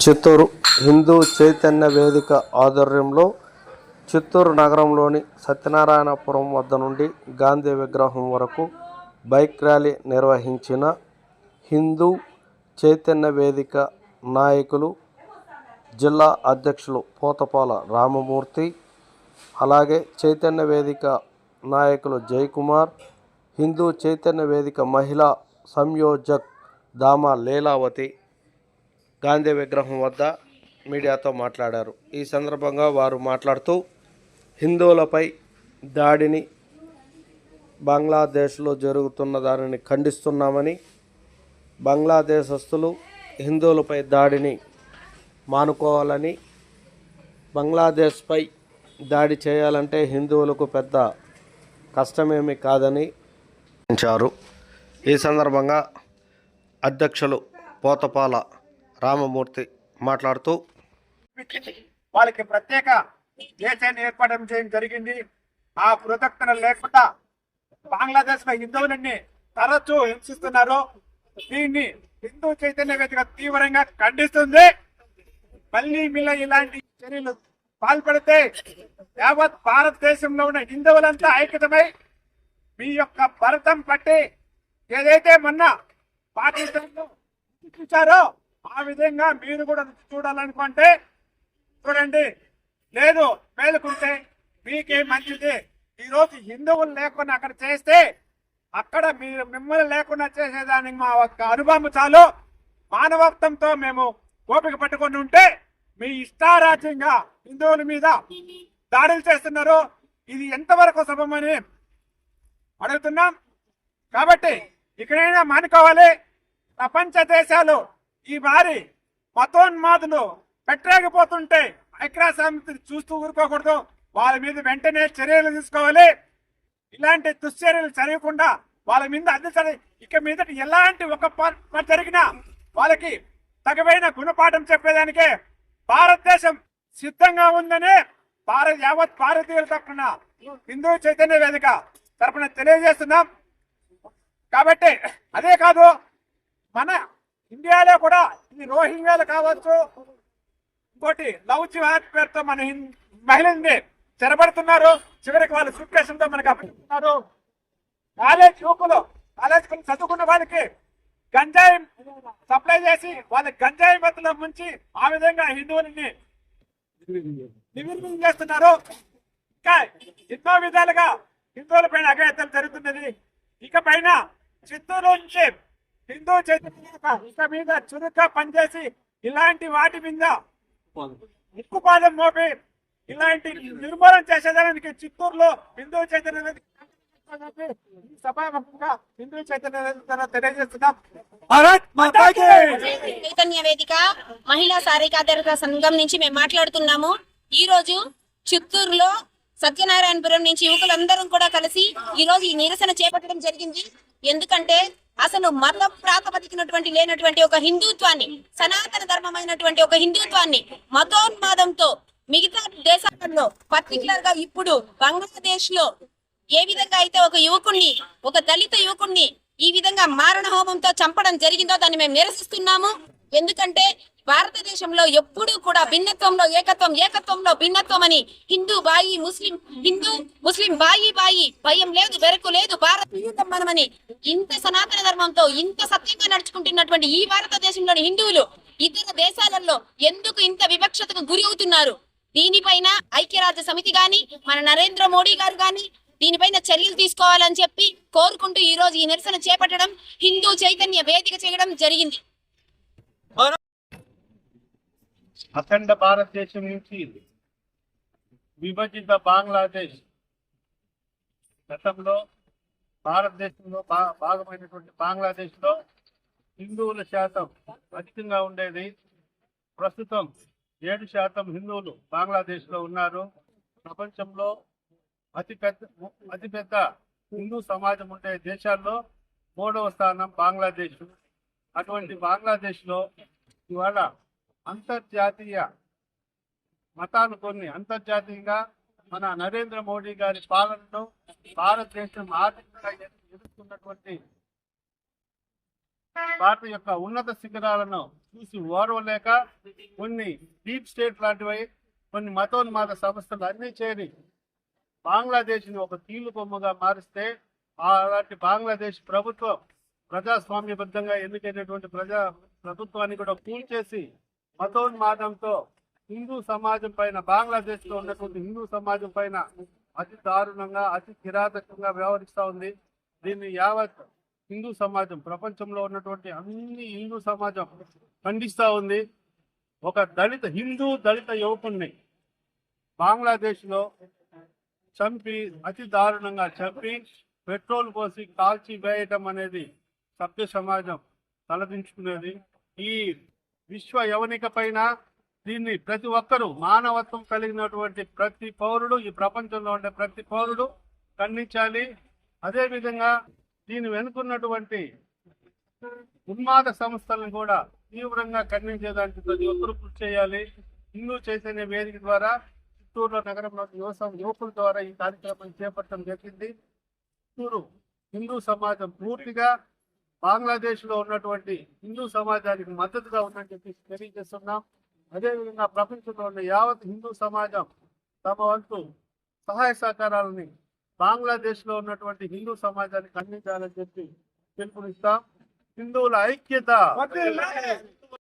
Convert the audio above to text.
చిత్తూరు హిందూ చైతన్య వేదిక ఆధ్వర్యంలో చిత్తూరు నగరంలోని సత్యనారాయణపురం వద్ద నుండి గాంధీ విగ్రహం వరకు బైక్ ర్యాలీ నిర్వహించిన హిందూ చైతన్య వేదిక నాయకులు జిల్లా అధ్యక్షులు పోతపాల రామమూర్తి అలాగే చైతన్య వేదిక నాయకులు జయకుమార్ హిందూ చైతన్య వేదిక మహిళా సంయోజక్ దామా లీలావతి గాంధీ విగ్రహం వద్ద మీడియాతో మాట్లాడారు. ఈ సందర్భంగా వారు మాట్లాడుతూ హిందువులపై దాడిని బంగ్లాదేశ్లో జరుగుతున్న దానిని ఖండిస్తున్నామని బంగ్లాదేశస్తులు హిందువులపై దాడిని మానుకోవాలని బంగ్లాదేశ్పై దాడి చేయాలంటే హిందువులకు పెద్ద కష్టమేమి కాదని ఈ సందర్భంగా అధ్యక్షులు పోతపాల రామమూర్తి మాట్లాడుతూ వాళ్ళకి ప్రత్యేక దేశాన్ని ఏర్పడడం చేయడం జరిగింది. ఆ కృతజ్ఞత లేకుండా బంగ్లాదేశ్లో హిందువులన్నీ తరచూ హింసిస్తున్నారు. దీన్ని హిందూ చైతన్య వేదిక తీవ్రంగా ఖండిస్తుంది. మళ్ళీ మిల్ల ఇలాంటి చర్యలు పాల్పడితే యావత్ భారతదేశంలో ఉన్న హిందువులంతా ఐక్యతమై మీ యొక్క భరతం పట్టి ఏదైతే మొన్న పాకిస్తాన్లో చూచారో ఆ విధంగా మీరు కూడా చూడాలనుకుంటే చూడండి లేదు మేలుకుంటే మీకే మంచిది. ఈరోజు హిందువులు లేకుండా అక్కడ చేస్తే అక్కడ మీరు మిమ్మల్ని లేకుండా చేసేదానికి మా ఒక్క అనుభవం చాలు. మానవత్వంతో మేము ఓపిక పట్టుకొని ఉంటే మీ ఇష్టారాజ్యంగా హిందువుల మీద దాడులు చేస్తున్నారు. ఇది ఎంతవరకు శుభమని అడుగుతున్నాం. కాబట్టి ఇక్కడైనా మానుకోవాలి. ప్రపంచ దేశాలు ఈ వారి మతోన్మాదులు పెట్టలేకపోతుంటే ఐక్యరాజ్య చూస్తూ ఊరుకోకూడదు. వాళ్ళ మీద వెంటనే చర్యలు తీసుకోవాలి. ఇలాంటి దుశ్చర్యలు జరగకుండా వాళ్ళ మీద అందించాలి ఇక మీద ఎలాంటి ఒక పని జరిగినా వాళ్ళకి తగవైన గుణపాఠం చెప్పేదానికే భారతదేశం సిద్ధంగా ఉందని భారత యావత్ భారతీయుల తరఫున హిందూ చైతన్య వేదిక తరఫున తెలియజేస్తున్నాం. కాబట్టి అదే కాదు మన ఇండియాలో కూడా ఇది రోహింగ్యాలు కావచ్చు ఇంకోటి లవ్ జిహాద్ పేరుతో మన మహిళల్ని చెరబడుతున్నారు. చివరికి వాళ్ళు సుఖేషంతో మనకు అప్పగిస్తున్నారు కాలేజ్ యువకులు కాలేజ్ చదువుకున్న వాళ్ళకి గంజాయి సప్లై చేసి వాళ్ళ గంజాయి మత్తులో ముంచి ఆ విధంగా హిందువులని నిర్వీర్యం చేస్తున్నారు. ఇంకా ఎన్నో విధాలుగా హిందువుల పైన అఘాయిత్యాలు జరుగుతున్నది. ఇక పైన చిత్తూరు నుంచి హిందూ చైతన్య ఇక మీద చురుగ్గా పనిచేసి ఇలాంటి వాటి మీద ఉక్కుపాదం మోపి ఇలాంటి నిర్మూలన చేసేదానికి చిత్తూరులో హిందూ చైతన్య హిందూ చైతన్య తెలియజేస్తున్నాం. చైతన్య వేదిక మహిళా సాధికారత సంఘం నుంచి మేము మాట్లాడుతున్నాము. ఈ రోజు చిత్తూరులో సత్యనారాయణపురం నుంచి యువకులందరం కూడా కలిసి ఈ రోజు ఈ నిరసన చేపట్టడం జరిగింది. ఎందుకంటే అసలు మత ప్రాతిపదికినటువంటి లేనటువంటి ఒక హిందుత్వాన్ని సనాతన ధర్మమైనటువంటి ఒక హిందుత్వాన్ని మతోన్మాదంతో మిగతా దేశాలలో పర్టికులర్గా ఇప్పుడు బంగ్లాదేశ్లో ఏ విధంగా అయితే ఒక యువకుణ్ణి ఒక దళిత యువకుణ్ణి ఈ విధంగా మారణ హోమంతో చంపడం జరిగిందో దాన్ని మేము నిరసిస్తున్నాము. ఎందుకంటే భారతదేశంలో ఎప్పుడూ కూడా భిన్నత్వంలో ఏకత్వం ఏకత్వంలో భిన్నత్వం అని హిందూ బాయి ముస్లిం హిందూ ముస్లిం బాయి బాయి భయం లేదు బెరకు లేదు భారత మనమని ఇంత సనాతన ధర్మంతో ఇంత సత్యంగా నడుచుకుంటున్నటువంటి ఈ భారతదేశంలోని హిందువులు ఇతర దేశాలలో ఎందుకు ఇంత వివక్షతకు గురి అవుతున్నారు? దీనిపైన ఐక్యరాజ్య సమితి గాని మన నరేంద్ర మోడీ గారు గాని దీనిపైన చర్యలు తీసుకోవాలని చెప్పి కోరుకుంటూ ఈ రోజు ఈ నిరసన చేపట్టడం హిందూ చైతన్య వేదిక చేయడం జరిగింది. అఖండ భారతదేశం నుంచి విభజిత బంగ్లాదేశ్ గతంలో భారతదేశంలో భా- భాగమైనటువంటి బంగ్లాదేశ్లో హిందువుల శాతం అధికంగా ఉండేది. ప్రస్తుతం ఏడు శాతం హిందువులు బంగ్లాదేశ్లో ఉన్నారు. ప్రపంచంలో అతిపెద్ద అతిపెద్ద హిందూ సమాజం ఉండే దేశాల్లో మూడవ స్థానం బంగ్లాదేశ్. అటువంటి బంగ్లాదేశ్లో ఇవాళ అంతర్జాతీయ మతాలు కొన్ని. అంతర్జాతీయంగా మన నరేంద్ర మోడీ గారి పాలనలో భారతదేశం ఆర్థికంగా ఎదుర్కొన్నటువంటి భారత యొక్క ఉన్నత శిఖరాలను చూసి ఓర్వలేక కొన్ని డీప్ స్టేట్ లాంటివి కొన్ని మతోన్మాద సంస్థలు అన్నీ చేరి బంగ్లాదేశ్ని ఒక కీలు బొమ్మగా మారిస్తే అలాంటి బంగ్లాదేశ్ ప్రభుత్వం ప్రజాస్వామ్యబద్ధంగా ఎన్నికైనటువంటి ప్రజా ప్రభుత్వాన్ని కూడా కూల్చేసి మతోన్మాదంతో హిందూ సమాజం పైన బంగ్లాదేశ్లో ఉన్నటువంటి హిందూ సమాజం పైన అతి దారుణంగా అతి కిరాతకంగా వ్యవహరిస్తా ఉంది. దీన్ని యావత్ హిందూ సమాజం ప్రపంచంలో ఉన్నటువంటి అన్ని హిందూ సమాజం ఖండిస్తా ఉంది. ఒక దళిత హిందూ దళిత యువకుణ్ణి బంగ్లాదేశ్లో చంపి అతి దారుణంగా చంపి పెట్రోల్ పోసి కాల్చి వేయటం అనేది సభ్య సమాజం తలదించుకునేది. ఈ విశ్వ యవనిక పైన దీన్ని ప్రతి ఒక్కరూ మానవత్వం కలిగినటువంటి ప్రతి పౌరుడు ఈ ప్రపంచంలో ఉండే ప్రతి పౌరుడు ఖండించాలి. అదేవిధంగా దీని వెనుకున్నటువంటి ఉన్మాద సంస్థలను కూడా తీవ్రంగా ఖండించేదానికి ప్రతి ఒక్కరూ కృషి చేయాలి. హిందూ చైతన్య వేదిక ద్వారా చిత్తూరులో నగరంలో యువ యువకుల ద్వారా ఈ కార్యక్రమం చేపట్టడం జరిగింది. చిత్తూరు హిందూ సమాజం పూర్తిగా బంగ్లాదేశ్లో ఉన్నటువంటి హిందూ సమాజానికి మద్దతుగా ఉందని చెప్పి తెలియజేస్తున్నాం. అదేవిధంగా ప్రపంచంలో ఉన్న యావత్ హిందూ సమాజం తమ వంతు సహాయ సహకారాలని బంగ్లాదేశ్లో ఉన్నటువంటి హిందూ సమాజానికి అందించాలని చెప్పి పిలుపునిస్తాం. హిందువుల ఐక్యత